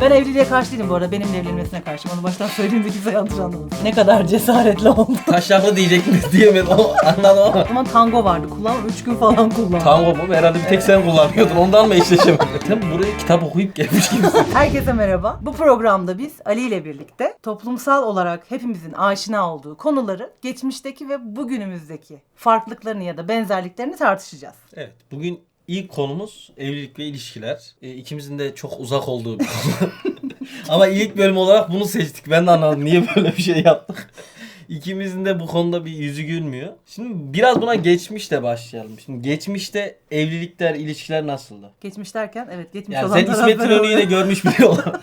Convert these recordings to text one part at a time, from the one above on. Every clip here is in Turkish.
Ben evliliğe karşı değilim bu arada. Benim de evlenmesine karşıyım. Onu baştan söyleyeyim de kimse yanlış anlamasın. Ne kadar cesaretli oldu. Taşraklı diyecektim diyemedim ama anladım ama. O zaman tango vardı. Kullanmam 3 gün falan kullandım. Tango mu? Herhalde bir tek sen kullanıyordun. Ondan mı eşleşemedin? sen buraya kitap okuyup gelmiş gibisin. Herkese merhaba. Bu programda biz Ali ile birlikte toplumsal olarak hepimizin aşina olduğu konuları geçmişteki ve bugünümüzdeki farklılıklarını ya da benzerliklerini tartışacağız. Evet. Bugün ilk konumuz evlilik ve ilişkiler. E, ikimizin de çok uzak olduğu bir konu. ama ilk bölüm olarak bunu seçtik. Ben de anlamadım niye böyle bir şey yaptık. İkimizin de bu konuda bir yüzü gülmüyor. Şimdi biraz buna geçmişte başlayalım. Şimdi geçmişte evlilikler, ilişkiler nasıldı? Geçmiş derken evet geçmiş Yani olan sen İsmet tarafları İnönü'yü de oluyor. görmüş biri olarak.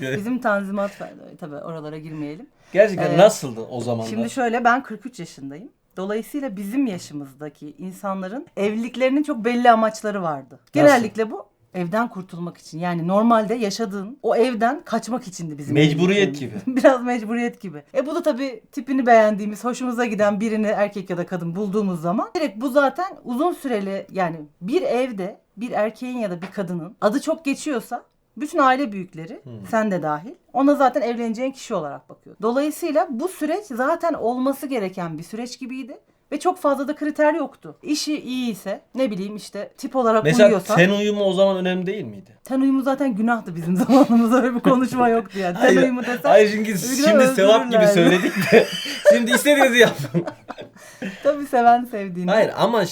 Bizim tanzimat vardı. Tabii oralara girmeyelim. Gerçekten Ee, nasıldı o zamanlar? Şimdi şöyle ben 43 yaşındayım. Dolayısıyla bizim yaşımızdaki insanların evliliklerinin çok belli amaçları vardı. Genellikle bu evden kurtulmak için. Yani normalde yaşadığın o evden kaçmak içindi bizim Mecburiyet evliliklerimiz. Biraz mecburiyet gibi. E bu da tabii tipini beğendiğimiz, hoşumuza giden birini erkek ya da kadın bulduğumuz zaman direkt bu zaten uzun süreli yani bir evde bir erkeğin ya da bir kadının adı çok geçiyorsa bütün aile büyükleri sen de dahil ona zaten evleneceğin kişi olarak bakıyor. Dolayısıyla bu süreç zaten olması gereken bir süreç gibiydi. Ve çok fazla da kriter yoktu. İşi iyi ise ne bileyim işte tip olarak Mesela uyuyorsa. ten uyumu o zaman önemli değil miydi? Ten uyumu zaten günahtı bizim zamanımızda öyle bir konuşma yoktu yani. Ten uyumu desen hayır çünkü şimdi sevap gibi söyledik de şimdi istediğinizi yapın. tabii seven sevdiğini. Hayır ama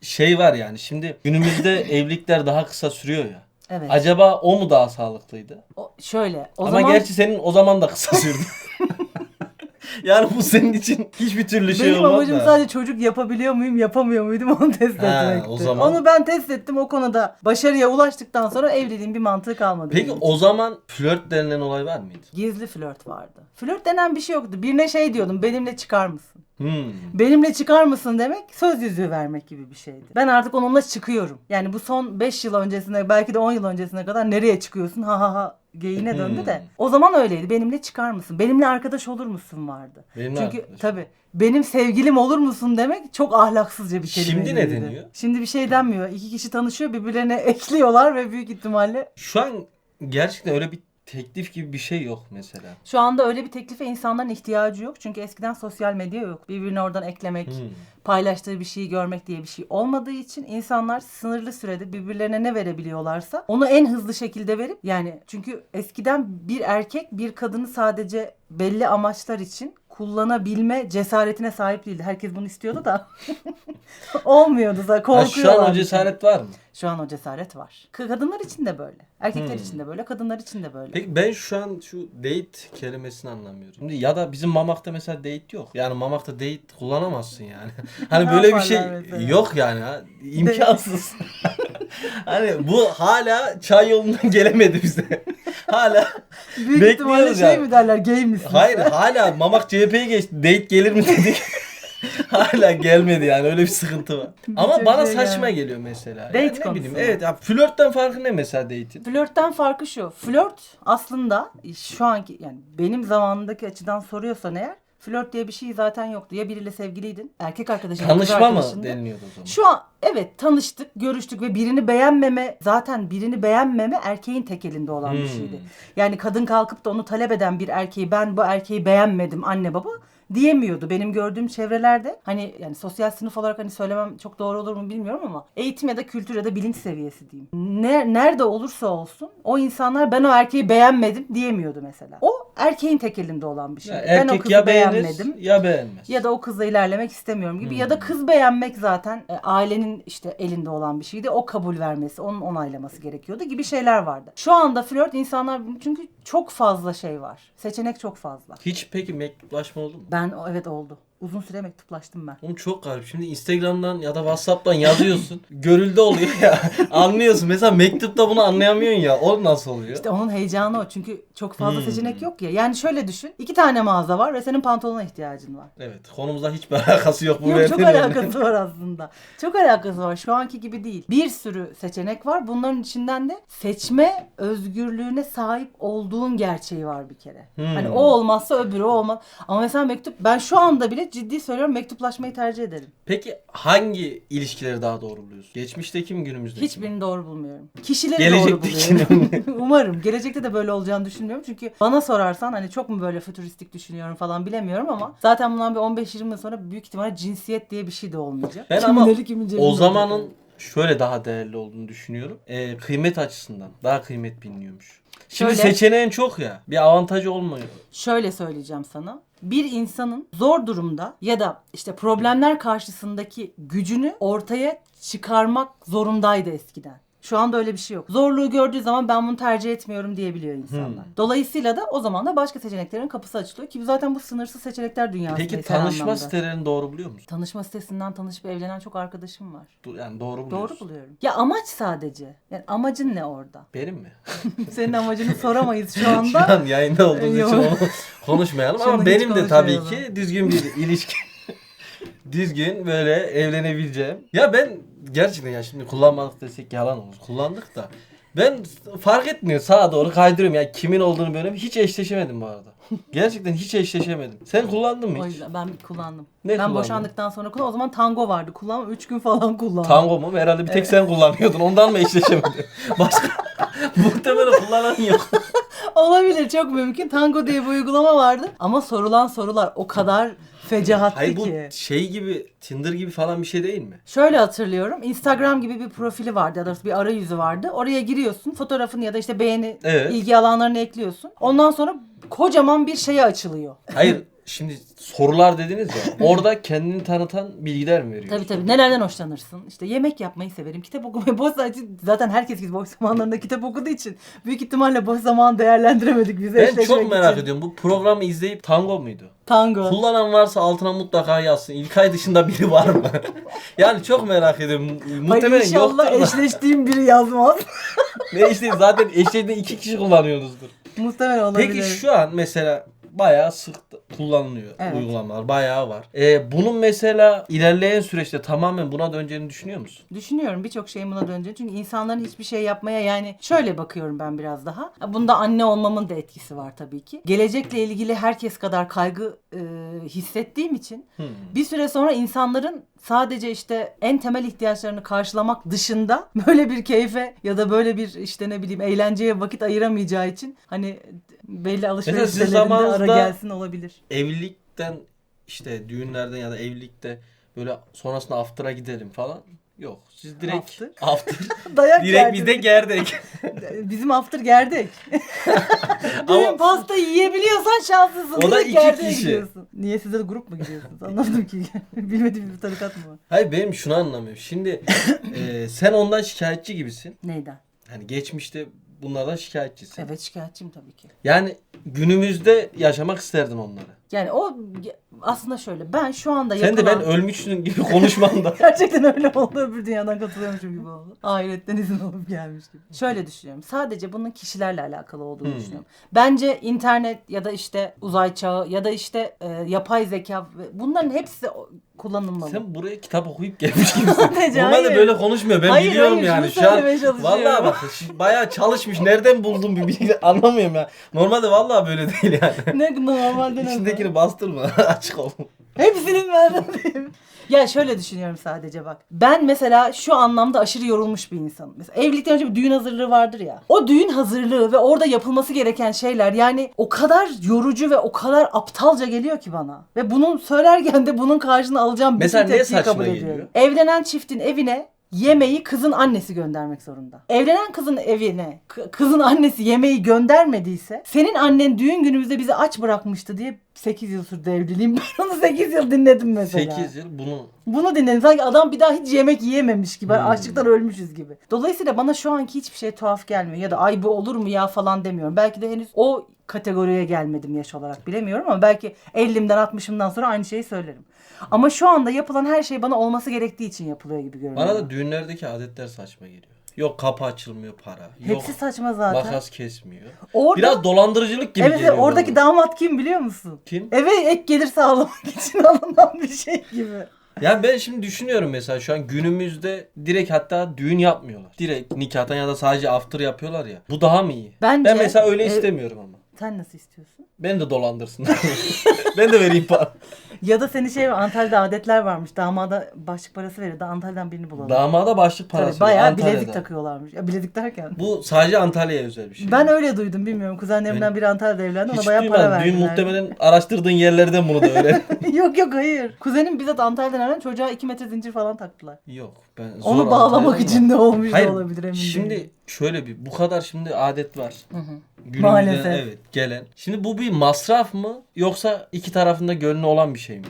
şey var yani şimdi günümüzde evlilikler daha kısa sürüyor ya. Evet. Acaba o mu daha sağlıklıydı? O, şöyle o ama zaman gerçi senin o zaman da kısa sürdü. yani bu senin için hiçbir türlü şey benim olmaz amacım da. sadece çocuk yapabiliyor muyum yapamıyor muydum onu test Ha, etmekti. o zaman- Onu ben test ettim o konuda başarıya ulaştıktan sonra evliliğin bir mantığı kalmadı. Peki benim o zaman flört denilen olay var mıydı? Gizli flört vardı. Flört denen bir şey yoktu. Birine şey diyordum benimle çıkar mısın? Hmm. Benimle çıkar mısın demek söz yüzüğü vermek gibi bir şeydi. Ben artık onunla çıkıyorum. Yani bu son 5 yıl öncesine belki de 10 yıl öncesine kadar nereye çıkıyorsun ha ha ha geyiğine döndü de. Hmm. O zaman öyleydi. Benimle çıkar mısın? Benimle arkadaş olur musun vardı. Benimle Çünkü arkadaş. tabii benim sevgilim olur musun demek çok ahlaksızca bir kelime. Şimdi ne deniyor? Şimdi bir şey denmiyor. İki kişi tanışıyor birbirlerine ekliyorlar ve büyük ihtimalle Şu an gerçekten öyle bir teklif gibi bir şey yok mesela. şu anda öyle bir teklife insanların ihtiyacı yok. Çünkü eskiden sosyal medya yok. Birbirini oradan eklemek, Hmm. paylaştığı bir şeyi görmek diye bir şey olmadığı için insanlar sınırlı sürede birbirlerine ne verebiliyorlarsa onu en hızlı şekilde verip yani çünkü eskiden bir erkek bir kadını sadece belli amaçlar için kullanabilme cesaretine sahip değildi. Herkes bunu istiyordu da olmuyordu da Ha, korkuyorlar. şu an o cesaret var mı? Şu an o cesaret var. Kadınlar için de böyle. Erkekler Hmm. için de böyle, kadınlar için de böyle. Peki ben şu an şu date kelimesini anlamıyorum. Şimdi ya da bizim Mamak'ta mesela date yok. Yani Mamak'ta date kullanamazsın yani. hani böyle bir şey mesela? yok yani. ha. İmkansız. hani bu hala çay yolundan gelemedi bize. Hala Büyük bekliyoruz ihtimalle şey yani. mi derler, gay misin? hayır hala Mamak CHP'ye geçti. Date gelir mi dedik. hala gelmedi yani öyle bir sıkıntı var. Ama bana şey saçma geldi. geliyor mesela. Date Yani ne konusu. bileyim evet ya flörtten farkı ne mesela date'in? Flörtten farkı şu. Flört aslında şu anki yani benim zamanındaki açıdan soruyorsan eğer flört diye bir şey zaten yoktu. Ya biriyle sevgiliydin, erkek arkadaşın, Tanışma mı deniliyordu o zaman? Şu an evet tanıştık, görüştük ve birini beğenmeme zaten birini beğenmeme erkeğin tek elinde olan bir Hmm. şeydi. Yani kadın kalkıp da onu talep eden bir erkeği ben bu erkeği beğenmedim anne baba diyemiyordu. Benim gördüğüm çevrelerde hani yani sosyal sınıf olarak hani söylemem çok doğru olur mu bilmiyorum ama eğitim ya da kültür ya da bilinç seviyesi diyeyim. Ne, nerede olursa olsun o insanlar ben o erkeği beğenmedim diyemiyordu mesela. O erkeğin tek elinde olan bir şey. Ya ben o kızı ya beğenir beğenmedim. ya beğenmez. Ya da o kızla ilerlemek istemiyorum gibi. Ya Hmm. da kız beğenmek zaten e, ailenin işte elinde olan bir şeydi. O kabul vermesi, onun onaylaması gerekiyordu gibi şeyler vardı. Şu anda flört insanlar çünkü çok fazla şey var. Seçenek çok fazla. Hiç peki mektuplaşma oldu mu? Ben evet oldu. Uzun süre mektuplaştım ben. Oğlum çok garip. Şimdi Instagram'dan ya da WhatsApp'tan yazıyorsun. görüldü oluyor ya. Anlıyorsun. Mesela mektupta bunu anlayamıyorsun ya. O nasıl oluyor? İşte onun heyecanı o. Çünkü çok fazla Hmm. seçenek yok ya. Yani şöyle düşün. iki tane mağaza var ve senin pantolona ihtiyacın var. Evet. Konumuzda hiçbir alakası yok. Bu Yok çok alakası var aslında. Çok alakası var. Şu anki gibi değil. Bir sürü seçenek var. Bunların içinden de seçme özgürlüğüne sahip olduğun gerçeği var bir kere. Hmm. Hani o olmazsa öbürü o olmaz. Ama mesela mektup ben şu anda bile Ciddi söylüyorum mektuplaşmayı tercih ederim. Peki hangi ilişkileri daha doğru buluyorsun? Geçmişteki mi günümüzdeki mi? Hiçbirini doğru bulmuyorum. Kişileri doğru buluyorum. Umarım. Gelecekte de böyle olacağını düşünmüyorum. Çünkü bana sorarsan hani çok mu böyle fütüristik düşünüyorum falan bilemiyorum ama zaten bundan bir 15-20 yıl sonra büyük ihtimalle cinsiyet diye bir şey de olmayacak. Ben Kimin ama eli kimin cebinde O olacak zamanın şöyle daha değerli olduğunu düşünüyorum. Ee, kıymet açısından daha kıymet biliniyormuş. Şimdi Şöyle- seçeneğin çok ya. Bir avantajı olmuyor. Şöyle söyleyeceğim sana. Bir insanın zor durumda ya da işte problemler karşısındaki gücünü ortaya çıkarmak zorundaydı eskiden. Şu anda öyle bir şey yok. Zorluğu gördüğü zaman ben bunu tercih etmiyorum diyebiliyor insanlar. Hmm. Dolayısıyla da o zaman da başka seçeneklerin kapısı açılıyor ki zaten bu sınırsız seçenekler dünyası. Peki tanışma sitelerini doğru buluyor musun? Tanışma sitesinden tanışıp evlenen çok arkadaşım var. Do- Yani doğru buluyorsun. Doğru buluyorum. Ya amaç sadece. Yani amacın ne orada? Benim mi? Senin amacını soramayız şu Şu anda. an yayında olduğumuz için onu konuşmayalım Şunu ama benim de tabii ki düzgün bir ilişki. düzgün böyle evlenebileceğim. Ya ben gerçekten ya şimdi kullanmadık desek yalan olur. Kullandık da ben fark etmiyor sağa doğru kaydırıyorum. Yani kimin olduğunu böyle hiç eşleşemedim bu arada. Gerçekten hiç eşleşememedim. Sen kullandın mı O hiç? yüzden ben kullandım. Ne ben kullandın? boşandıktan sonra kullandım. O zaman tango vardı. Kullanmam 3 gün falan kullandım. Tango mu? Herhalde bir tek sen kullanıyordun. Ondan mı eşleşemedin? Başka muhtemelen kullanan yok. Olabilir çok mümkün. Tango diye bir uygulama vardı. Ama sorulan sorular o kadar fecahattı Hayır bu ki. şey gibi Tinder gibi falan bir şey değil mi? Şöyle hatırlıyorum. Instagram gibi bir profili vardı. Ya da bir arayüzü vardı. Oraya giriyorsun. Fotoğrafını ya da işte beğeni, Evet. ilgi alanlarını ekliyorsun. Ondan sonra kocaman bir şeye açılıyor. Hayır şimdi sorular dediniz ya orada kendini tanıtan bilgiler mi veriyor? Tabii tabii. Nelerden hoşlanırsın? İşte yemek yapmayı severim. Kitap okumayı. Boş zaten, zaten herkes gibi boş zamanlarında kitap okuduğu için büyük ihtimalle boş zaman değerlendiremedik biz Ben çok merak için. ediyorum. Bu programı izleyip tango muydu? Tango. Kullanan varsa altına mutlaka yazsın. İlkay dışında biri var mı? yani çok merak ediyorum. Hayır Muhtemelen inşallah yoktur da. eşleştiğim biri yazmaz. ne işte zaten eşeğinde iki kişi kullanıyorsunuzdur. Muhtemelen olabilir. Peki şu an mesela bayağı sık kullanılıyor Evet. uygulamalar. Bayağı var. Ee, bunun mesela ilerleyen süreçte tamamen buna döneceğini düşünüyor musun? Düşünüyorum birçok şeyin buna döneceğini. Çünkü insanların hiçbir şey yapmaya yani şöyle bakıyorum ben biraz daha. Bunda anne olmamın da etkisi var tabii ki. Gelecekle ilgili herkes kadar kaygı e, hissettiğim için Hmm. bir süre sonra insanların sadece işte en temel ihtiyaçlarını karşılamak dışında böyle bir keyfe ya da böyle bir işte ne bileyim eğlenceye vakit ayıramayacağı için hani belli alışveriş Mesela sizin sitelerinde ara zamanınızda- gelsin olabilir. Evlilikten işte düğünlerden ya da evlilikte böyle sonrasında after'a gidelim falan. Yok. Siz direkt After? after. Dayak direkt yerdim. biz de gerdek. Bizim after gerdek. Ama- Düğün pasta yiyebiliyorsan şanslısın. O da Direkt iki gerdeğe kişi. gidiyorsun. Niye size de grup mu gidiyorsunuz? Anlamadım ki. Bilmediğim bir tarikat mı var? Hayır benim şunu anlamıyorum. Şimdi e, sen ondan şikayetçi gibisin. Neyden? Hani geçmişte bunlardan şikayetçisin. Evet şikayetçiyim tabii ki. Yani günümüzde yaşamak isterdin onları. Yani o aslında şöyle ben şu anda Sen de yapılan... ben ölmüşsün gibi konuşmanda. Gerçekten öyle oldu. Öbür dünyadan katılıyormuşum gibi oldu. Ahiretten izin alıp gelmiş gibi. Şöyle düşünüyorum. Sadece bunun kişilerle alakalı olduğunu Hmm. düşünüyorum. Bence internet ya da işte uzay çağı ya da işte e, yapay zeka bunların hepsi kullanılmalı. Sen buraya kitap okuyup gelmiş gibisin. Normalde hayır. böyle konuşmuyor. Ben Hayır, biliyorum hayır, yani. Şu an vallahi bak bayağı çalışmış. Nereden buldun bir bilgi anlamıyorum ya. Normalde vallahi böyle değil yani. ne normalde ne? İçindekini bastırma. Açık ol. Hepsinin verdiğim. Ya şöyle düşünüyorum sadece bak. Ben mesela şu anlamda aşırı yorulmuş bir insanım. Mesela evlilikten önce bir düğün hazırlığı vardır ya. O düğün hazırlığı ve orada yapılması gereken şeyler yani o kadar yorucu ve o kadar aptalca geliyor ki bana. Ve bunun söylerken de bunun karşılığını alacağım bütün Mesela ne tepkiyi saçma kabul geliyor? ediyorum. Evlenen çiftin evine yemeği kızın annesi göndermek zorunda. Evlenen kızın evine k- kızın annesi yemeği göndermediyse senin annen düğün günümüzde bizi aç bırakmıştı diye 8 yıl sürdü evliliğim. Ben onu 8 yıl dinledim mesela. 8 yıl bunu Bunu dinledim. Sanki adam bir daha hiç yemek yiyememiş gibi. Hmm. Açlıktan ölmüşüz gibi. Dolayısıyla bana şu anki hiçbir şey tuhaf gelmiyor. Ya da ay bu olur mu ya falan demiyorum. Belki de henüz o kategoriye gelmedim yaş olarak bilemiyorum ama belki 50'imden 60'ımdan sonra aynı şeyi söylerim. Ama şu anda yapılan her şey bana olması gerektiği için yapılıyor gibi görünüyor. bana da düğünlerdeki adetler saçma geliyor. Yok kapı açılmıyor para. Yok Hepsi saçma zaten. makas kesmiyor. Orada, Biraz dolandırıcılık gibi evet, geliyor. oradaki bana. damat kim biliyor musun? Kim? Eve ek gelir sağlamak için alınan bir şey gibi. Yani ben şimdi düşünüyorum mesela şu an günümüzde direkt hatta düğün yapmıyorlar. Direkt nikahtan ya da sadece after yapıyorlar ya. Bu daha mı iyi? Bence- ben mesela öyle e, istemiyorum ama. Sen nasıl istiyorsun? Beni de dolandırsın. ben de vereyim para. Ya da seni şey Antalya'da adetler varmış. Damada başlık parası veriyor. Da Antalya'dan birini bulalım. Damada başlık Tabii, parası. bayağı Antalya'da. bilezik takıyorlarmış. Ya bilezik derken. Bu sadece Antalya'ya özel bir şey. Ben öyle duydum bilmiyorum. Kuzenlerimden biri Antalya'da evlendi. Ona Hiç bayağı para duymadım. Dün verdiler. muhtemelen araştırdığın yerlerden bunu da öyle. yok yok hayır. Kuzenim bizzat Antalya'dan evlendi. Çocuğa 2 metre zincir falan taktılar. Yok. Ben zor Onu bağlamak Antalya'da için de olmuş Hayır, da olabilir emin Şimdi değilim. Şöyle bir bu kadar şimdi adet var. Hı hı. Günümüzde Maalesef. evet gelen. Şimdi bu bir masraf mı yoksa iki tarafında gönlü olan bir şey mi?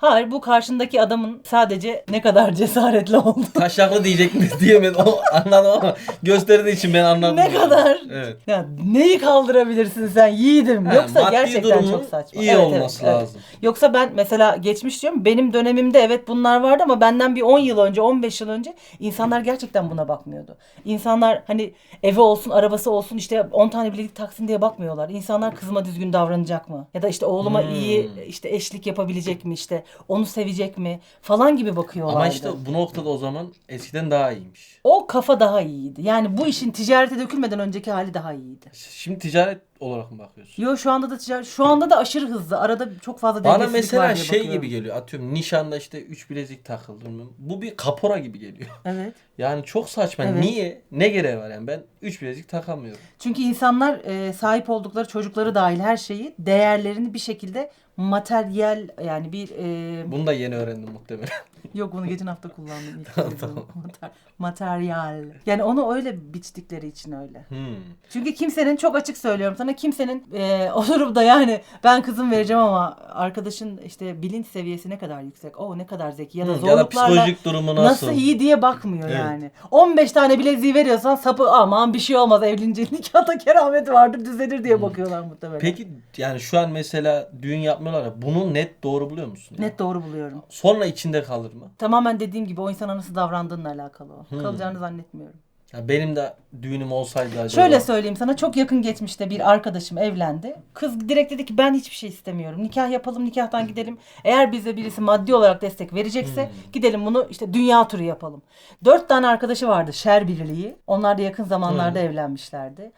Hayır bu karşındaki adamın sadece ne kadar cesaretli oldu. Taşaklı diyecek mi diyemedim o anladım ama gösterdiği için ben anladım. ne kadar? Evet. Ya neyi kaldırabilirsin sen yiğidim. Ha, Yoksa maddi gerçekten durumun çok saçma. iyi olması lazım. Yoksa ben mesela geçmiş diyorum benim dönemimde evet bunlar vardı ama benden bir 10 yıl önce 15 yıl önce insanlar gerçekten buna bakmıyordu. İnsanlar hani evi olsun arabası olsun işte 10 tane bilezik taksin diye bakmıyorlar. İnsanlar kızıma düzgün davranacak mı? Ya da işte oğluma Hmm. iyi işte eşlik yapabilecek mi işte onu sevecek mi falan gibi bakıyorlardı. Ama işte bu noktada o zaman eskiden daha iyiymiş. o kafa daha iyiydi. Yani bu işin ticarete dökülmeden önceki hali daha iyiydi. Şimdi ticaret olarak mı bakıyorsun? Yo şu anda da ticaret, şu anda da aşırı hızlı. Arada çok fazla Bana dengesizlik mesela var diye şey bakıyorum. gibi geliyor. Atıyorum nişanda işte 3 bilezik takıldı. Bu bir kapora gibi geliyor. Evet. Yani çok saçma. Evet. Niye? Ne gereği var yani? Ben 3 bilezik takamıyorum. Çünkü insanlar e, sahip oldukları çocukları dahil her şeyi değerlerini bir şekilde materyal yani bir e, Bunu da yeni öğrendim muhtemelen. yok bunu geçen hafta kullandım ilk Tamam, tamam. Mater- materyal. Yani onu öyle biçtikleri için öyle. Hmm. Çünkü kimsenin çok açık söylüyorum sana kimsenin e, oturup da yani ben kızım vereceğim ama arkadaşın işte bilinç seviyesi ne kadar yüksek. O ne kadar zeki ya da Hı, ya da zorluklarla psikolojik durumu nasıl? Nasıl iyi diye bakmıyor Evet. yani. 15 tane bileziği veriyorsan sapı aman bir şey olmaz evlenince nikahta keramet vardır düzelir diye bakıyorlar muhtemelen. Peki yani şu an mesela düğün ya bunu net doğru buluyor musun? ya? Net doğru buluyorum. Sonra içinde kalır mı? Tamamen dediğim gibi o insana nasıl davrandığınla alakalı o. Hmm. Kalacağını zannetmiyorum. Ya benim de düğünüm olsaydı acaba. Şöyle söyleyeyim sana çok yakın geçmişte bir arkadaşım evlendi. Kız direkt dedi ki ben hiçbir şey istemiyorum. Nikah yapalım nikahtan gidelim. Eğer bize birisi maddi olarak destek verecekse Hmm. gidelim bunu işte dünya turu yapalım. Dört tane arkadaşı vardı şer birliği. Onlar da yakın zamanlarda Hmm. evlenmişlerdi.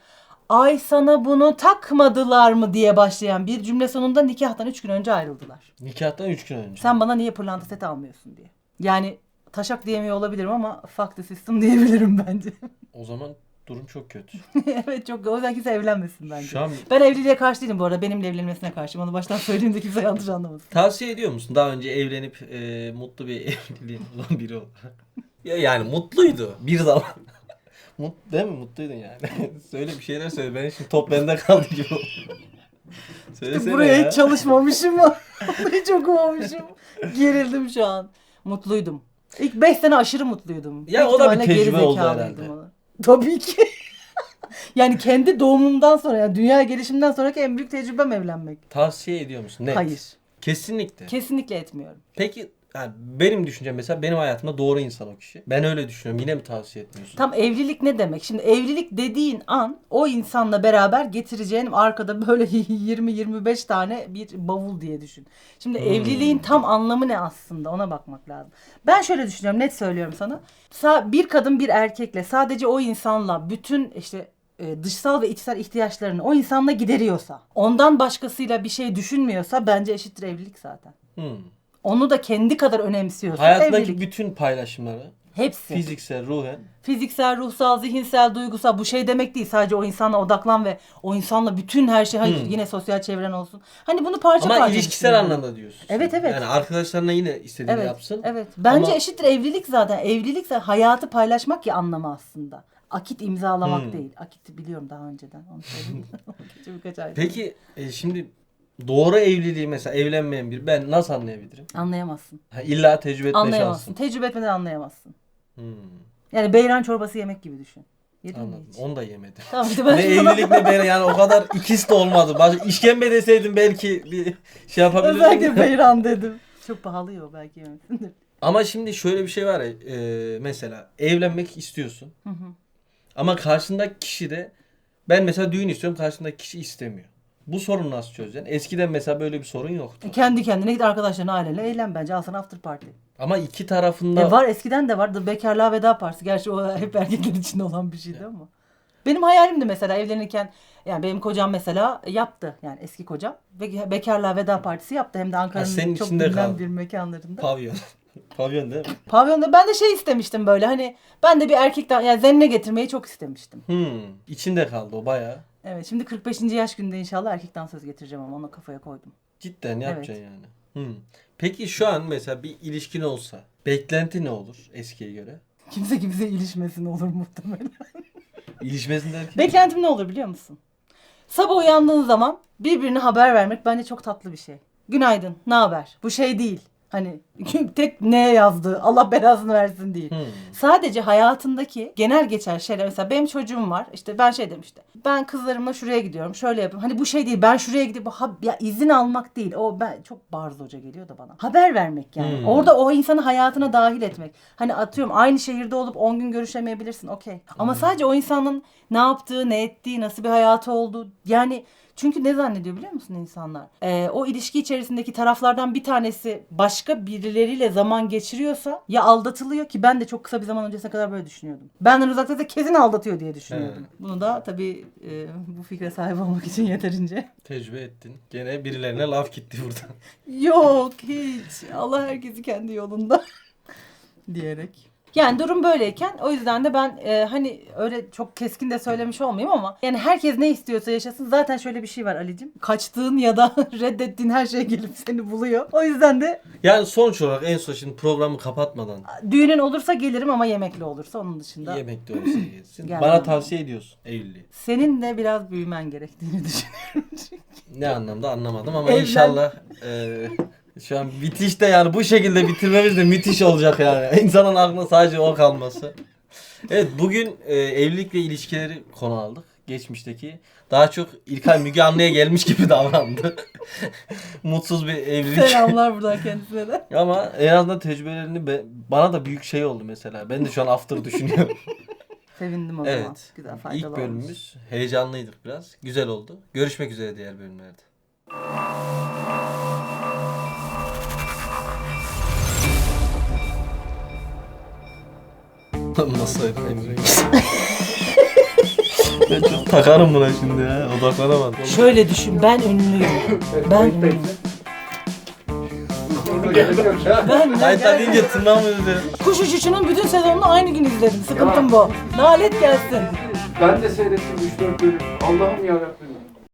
Ay sana bunu takmadılar mı diye başlayan bir cümle sonunda nikahtan üç gün önce ayrıldılar. Nikahtan 3 gün önce. Sen bana niye pırlanta seti almıyorsun diye. Yani taşak diyemiyor olabilirim ama fuck the system diyebilirim bence. O zaman durum çok kötü. evet çok o yüzden kimse evlenmesin bence. Şu an Ben evliliğe karşı değilim bu arada. Benimle evlenmesine karşıyım. Onu baştan söyleyeyim de kimse yanlış anlamasın. tavsiye ediyor musun? Daha önce evlenip e, mutlu bir evliliğin olan biri olarak. ya yani mutluydu bir zaman. Mut, değil mi? Mutluydun yani. söyle bir şeyler söyle. Ben şimdi top bende kaldı gibi. Söylesene Buraya ya. hiç çalışmamışım. hiç okumamışım. Gerildim şu an. Mutluydum. İlk 5 sene aşırı mutluydum. Ya Büyük o da bir ihtimalle tecrübe oldu gerizekalıydım herhalde. ona. Tabii ki. yani kendi doğumumdan sonra yani dünya gelişimden sonraki en büyük tecrübem evlenmek. Tavsiye ediyor musun? Net. Hayır. Kesinlikle. Kesinlikle etmiyorum. Peki yani benim düşüncem mesela benim hayatımda doğru insan o kişi. Ben öyle düşünüyorum. Yine mi tavsiye etmiyorsun? Tam evlilik ne demek? Şimdi evlilik dediğin an o insanla beraber getireceğin arkada böyle 20-25 tane bir bavul diye düşün. Şimdi Hmm. evliliğin tam anlamı ne aslında ona bakmak lazım. Ben şöyle düşünüyorum net söylüyorum sana. Sa- Bir kadın bir erkekle sadece o insanla bütün işte e, dışsal ve içsel ihtiyaçlarını o insanla gideriyorsa, ondan başkasıyla bir şey düşünmüyorsa bence eşittir evlilik zaten. Hmm. Onu da kendi kadar önemsiyorsa Hayatındaki evlilik. bütün paylaşımları Hepsi. fiziksel, ruhen Fiziksel, ruhsal, zihinsel, duygusal bu şey demek değil. Sadece o insana odaklan ve o insanla bütün her şey hayır Hmm. yine sosyal çevren olsun. Hani bunu parça ama parça ilişkisel düşünüyorum. anlamda diyorsun. Evet, evet. Yani arkadaşlarına yine istediğini Evet. yapsın. Evet. Bence Ama- eşittir evlilik zaten. Evlilik zaten hayatı paylaşmak ya anlamı aslında. Akit imzalamak Hmm. değil. Akit biliyorum daha önceden. Onu. Peki e, şimdi doğru evliliği mesela evlenmeyen bir ben nasıl anlayabilirim? Anlayamazsın. Ha, illa tecrübe etme Anlayamazsın. şansım. Tecrübe etmeden anlayamazsın. Hmm, Yani beyran çorbası yemek gibi düşün. Yedin mi anladım. hiç? Onu da yemedim. Tamam işte ben ne evlilik ne ben yani o kadar ikisi de olmadı. Başka işkembe deseydim belki bir şey Özellikle yapabilirdim. beyran dedim. Çok pahalı ya o belki yemesindir. Ama şimdi şöyle bir şey var ya e, mesela evlenmek istiyorsun. Hı hı. Ama karşındaki kişi de ben mesela düğün istiyorum karşındaki kişi istemiyor. Bu sorunu nasıl çözeceksin? Eskiden mesela böyle bir sorun yoktu. Kendi kendine git arkadaşlarına ailenle eğlen bence. Al sana after party. Ama iki tarafında E var eskiden de var. The Bekarlığa Veda Partisi. Gerçi o hep erkekler için olan bir şeydi ama. Benim hayalimdi mesela evlenirken yani benim kocam mesela yaptı yani eski kocam. Ve bekarlığa veda partisi yaptı hem de Ankara'nın çok bilinen bir mekanlarında. Pavyon. Pavyon değil mi? Pavyonda ben de şey istemiştim böyle hani ben de bir erkekten yani zenne getirmeyi çok istemiştim. Hmm. İçinde kaldı o bayağı. Evet şimdi 45. yaş günde inşallah erkekten söz getireceğim ama onu kafaya koydum. Cidden yapacaksın yani. Hmm. Peki şu an mesela bir ilişkin olsa beklenti ne olur eskiye göre? Kimse kimseye ilişmesin olur muhtemelen. İlişmesin derken? Beklentim ne olur biliyor musun? Sabah uyandığın zaman birbirine haber vermek bence çok tatlı bir şey. Günaydın, ne haber? Bu şey değil. Hani tek neye yazdığı Allah belasını versin değil. Hmm. Sadece hayatındaki genel geçer şeyler mesela benim çocuğum var işte ben şey demiştim ben kızlarımla şuraya gidiyorum şöyle yapıyorum. Hani bu şey değil ben şuraya gidip ha- ya izin almak değil. O ben çok barz hoca geliyor da bana. Haber vermek yani. Hmm. orada o insanı hayatına dahil etmek. Hani atıyorum aynı şehirde olup 10 gün görüşemeyebilirsin okey. Ama sadece o insanın ne yaptığı ne ettiği nasıl bir hayatı oldu yani çünkü ne zannediyor biliyor musun insanlar? Ee, o ilişki içerisindeki taraflardan bir tanesi başka birileriyle zaman geçiriyorsa ya aldatılıyor ki ben de çok kısa bir zaman öncesine kadar böyle düşünüyordum. Benden uzakta da kesin aldatıyor diye düşünüyordum. Bunu da tabii e, bu fikre sahip olmak için yeterince. Tecrübe ettin. Gene birilerine laf gitti burada. Yok hiç. Allah herkesi kendi yolunda diyerek. Yani durum böyleyken o yüzden de ben e, hani öyle çok keskin de söylemiş olmayayım ama yani herkes ne istiyorsa yaşasın. Zaten şöyle bir şey var Ali'cim. Kaçtığın ya da reddettiğin her şey gelip seni buluyor. O yüzden de Yani sonuç olarak en son şimdi programı kapatmadan düğünün olursa gelirim ama yemekli olursa onun dışında. yemekte olsa gelsin. Gelmem. Bana tavsiye ediyorsun evliliği. Senin de biraz büyümen gerektiğini düşünüyorum. Ne anlamda anlamadım ama Evlen- inşallah eee, şu an bitiş de yani bu şekilde bitirmemiz de müthiş olacak yani. İnsanın aklına sadece o kalması. Evet bugün eee, evlilik ve ilişkileri konu aldık. Geçmişteki daha çok İlkay Müge Anlı'ya gelmiş gibi davrandı. Mutsuz bir evlilik. Selamlar buradan kendisine de. Ama en azından tecrübelerini be- bana da büyük şey oldu mesela. Ben de şu an after düşünüyorum. Sevindim o zaman. evet. Güzel faydalı İlk olmuş. bölümümüz heyecanlıydık biraz. Güzel oldu. Görüşmek üzere diğer bölümlerde. Nasıl Emre? ben çok takarım buna şimdi ya. Odaklanamadım. Şöyle düşün ben ünlüyüm. Ben ünlüyüm. Ben Kayıtlar deyince tırnağımı öderim. Kuş uçuşunun bütün sezonunu aynı gün izledim. Sıkıntım bu. Nalet gelsin. Ben de seyrettim 3-4 bölüm. Allah'ım yarabbim